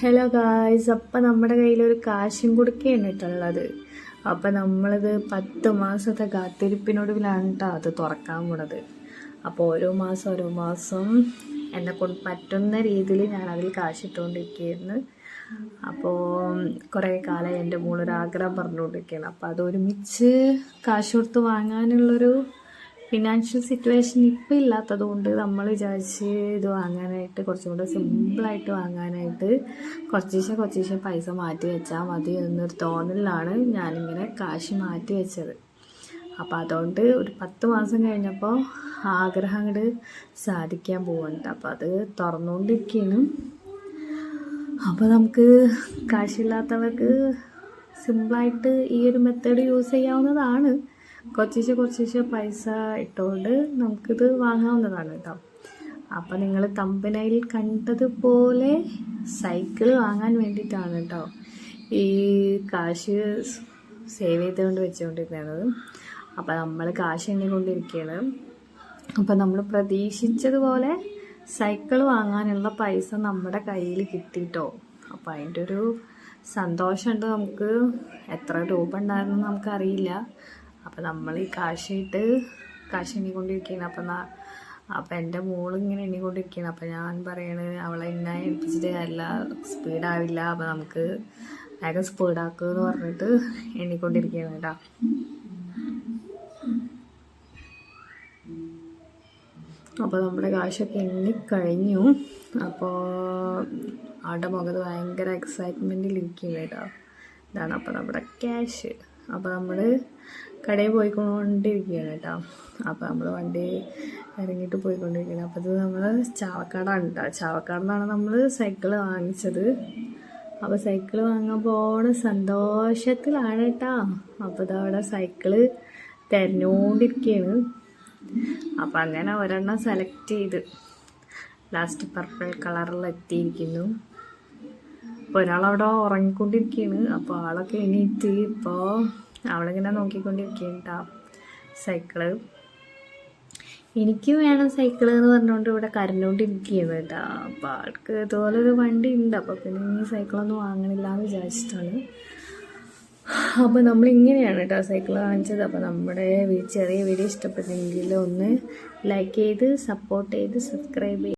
Hello guys അപ്പം നമ്മുടെ കയ്യിലൊരു കാശും കൊടുക്കുകയാണ് കേട്ടുള്ളത് അപ്പം നമ്മളിത് പത്ത് മാസത്തെ കാത്തിരിപ്പിനൊടുവിലാണ് കേട്ടോ അത് തുറക്കാൻ പോണത്. അപ്പോൾ ഓരോ മാസം ഓരോ മാസം എന്നെ കൊണ്ട് പറ്റുന്ന രീതിയിൽ ഞാൻ അതിൽ കാശിട്ടുകൊണ്ടിരിക്കുകയായിരുന്നു. അപ്പോൾ കുറേ കാലം എന്റെ മോളൊരാഗ്രഹം പറഞ്ഞുകൊണ്ടിരിക്കുകയാണ്. അപ്പോൾ അതൊരുമിച്ച് കാശ് കൊടുത്ത് വാങ്ങാനുള്ളൊരു ഫിനാൻഷ്യൽ സിറ്റുവേഷൻ ഇപ്പം ഇല്ലാത്തത് കൊണ്ട് നമ്മൾ വിചാരിച്ച് ഇത് വാങ്ങാനായിട്ട് കുറച്ചും കൂടെ സിമ്പിളായിട്ട് വാങ്ങാനായിട്ട് കുറച്ചീശെ കുറച്ചീശെ പൈസ മാറ്റി വെച്ചാൽ മതി എന്നൊരു തോന്നലിലാണ് ഞാനിങ്ങനെ കാശ് മാറ്റി വെച്ചത്. അപ്പോൾ അതുകൊണ്ട് ഒരു പത്ത് മാസം കഴിഞ്ഞപ്പോൾ ആഗ്രഹം സാധിക്കാൻ പോകുന്നുണ്ട് അപ്പോൾ അത് തുറന്നുകൊണ്ടിരിക്കുകയാണ് അപ്പോൾ നമുക്ക് കാശില്ലാത്തവർക്ക് സിമ്പിളായിട്ട് ഈ ഒരു മെത്തേഡ് യൂസ് ചെയ്യാവുന്നതാണ്. കുറച്ചീശെ കുറച്ചീശെ പൈസ ഇട്ടുകൊണ്ട് നമുക്കിത് വാങ്ങാവുന്നതാണ് കേട്ടോ. അപ്പോൾ നിങ്ങൾ തമ്പനയിൽ കണ്ടതുപോലെ സൈക്കിൾ വാങ്ങാൻ വേണ്ടിയിട്ടാണ് കേട്ടോ ഈ കാശ് സേവ് ചെയ്തുകൊണ്ട് വെച്ചുകൊണ്ടിരുന്നത് അപ്പോൾ നമ്മൾ കാശ് എണ്ണിക്കൊണ്ടിരിക്കുകയാണ് അപ്പോൾ നമ്മൾ പ്രതീക്ഷിച്ചതുപോലെ സൈക്കിൾ വാങ്ങാനുള്ള പൈസ നമ്മുടെ കയ്യിൽ കിട്ടിയിട്ടോ അപ്പോൾ അതിന്റെ ഒരു സന്തോഷമുണ്ട് നമുക്ക്. എത്ര രൂപ ഉണ്ടായിരുന്നു നമുക്കറിയില്ല. അപ്പോൾ നമ്മൾ ഈ കാശിട്ട് കാശ് എണ്ണിക്കൊണ്ടിരിക്കുകയാണ് അപ്പം അപ്പം എന്റെ മോളിങ്ങനെ എണ്ണിക്കൊണ്ടിരിക്കുകയാണ് അപ്പം ഞാൻ പറയണത് അവളെ എന്നെ ഏൽപ്പിച്ചിട്ട് നല്ല സ്പീഡാവില്ല. അപ്പം നമുക്ക് വേഗം സ്പീഡാക്കുക എന്ന് പറഞ്ഞിട്ട് എണ്ണിക്കൊണ്ടിരിക്കുകയാണ് കേട്ടോ. അപ്പോൾ നമ്മുടെ കാശൊക്കെ എണ്ണി കഴിഞ്ഞു അപ്പോൾ ആളുടെ മുഖത്ത് ഭയങ്കര എക്സൈറ്റ്മെന്റിലിരിക്കുകയാണ് കേട്ടോ. ഇതാണ് അപ്പോൾ നമ്മുടെ ക്യാഷ് അപ്പോൾ നമ്മൾ കടയിൽ പോയിക്കൊണ്ടിരിക്കുകയാണ് കേട്ടോ. അപ്പോൾ നമ്മൾ വണ്ടി ഇറങ്ങിയിട്ട് പോയിക്കൊണ്ടിരിക്കുകയാണ്. അപ്പോൾ ഇത് നമ്മൾ ചാവക്കാടാണ് കേട്ടോ. ചാവക്കാടെന്നാണ് നമ്മൾ സൈക്കിൾ വാങ്ങിച്ചത്. അപ്പോൾ സൈക്കിൾ വാങ്ങാൻ പോണ സന്തോഷത്തിലാണ് കേട്ടോ. അപ്പോൾ ഇതവിടെ സൈക്കിൾ തിരഞ്ഞുകൊണ്ടിരിക്കുകയാണ് അപ്പം അങ്ങനെ ഒരെണ്ണം സെലക്ട് ചെയ്ത് ലാസ്റ്റ് പർപ്പിൾ കളറിൽ എത്തിയിരിക്കുന്നു അപ്പോൾ ഒരാളവിടെ ഉറങ്ങിക്കൊണ്ടിരിക്കുകയാണ് അപ്പോൾ ആളൊക്കെ എണീറ്റ് ഇപ്പോൾ അവളിങ്ങനെ നോക്കിക്കൊണ്ടിരിക്കുകയാണ് സൈക്കിൾ. എനിക്ക് വേണം സൈക്കിൾ എന്ന് പറഞ്ഞുകൊണ്ട് ഇവിടെ കരഞ്ഞുകൊണ്ടിരിക്കുകയാണ് കേട്ടോ. അപ്പോൾ ആൾക്ക് ഇതുപോലെ ഒരു വണ്ടി ഉണ്ട് അപ്പോൾ പിന്നെ ഇനി സൈക്കിളൊന്നും വാങ്ങണില്ല എന്ന് വിചാരിച്ചിട്ടാണ്. അപ്പോൾ നമ്മൾ ഇങ്ങനെയാണ് കേട്ടോ സൈക്കിൾ വാങ്ങിച്ചത്. അപ്പോൾ നമ്മുടെ ചെറിയ വീഡിയോ ഇഷ്ടപ്പെട്ടെങ്കിൽ ഒന്ന് ലൈക്ക് ചെയ്ത് സപ്പോർട്ട് ചെയ്ത് സബ്സ്ക്രൈബ് ചെയ്ത്.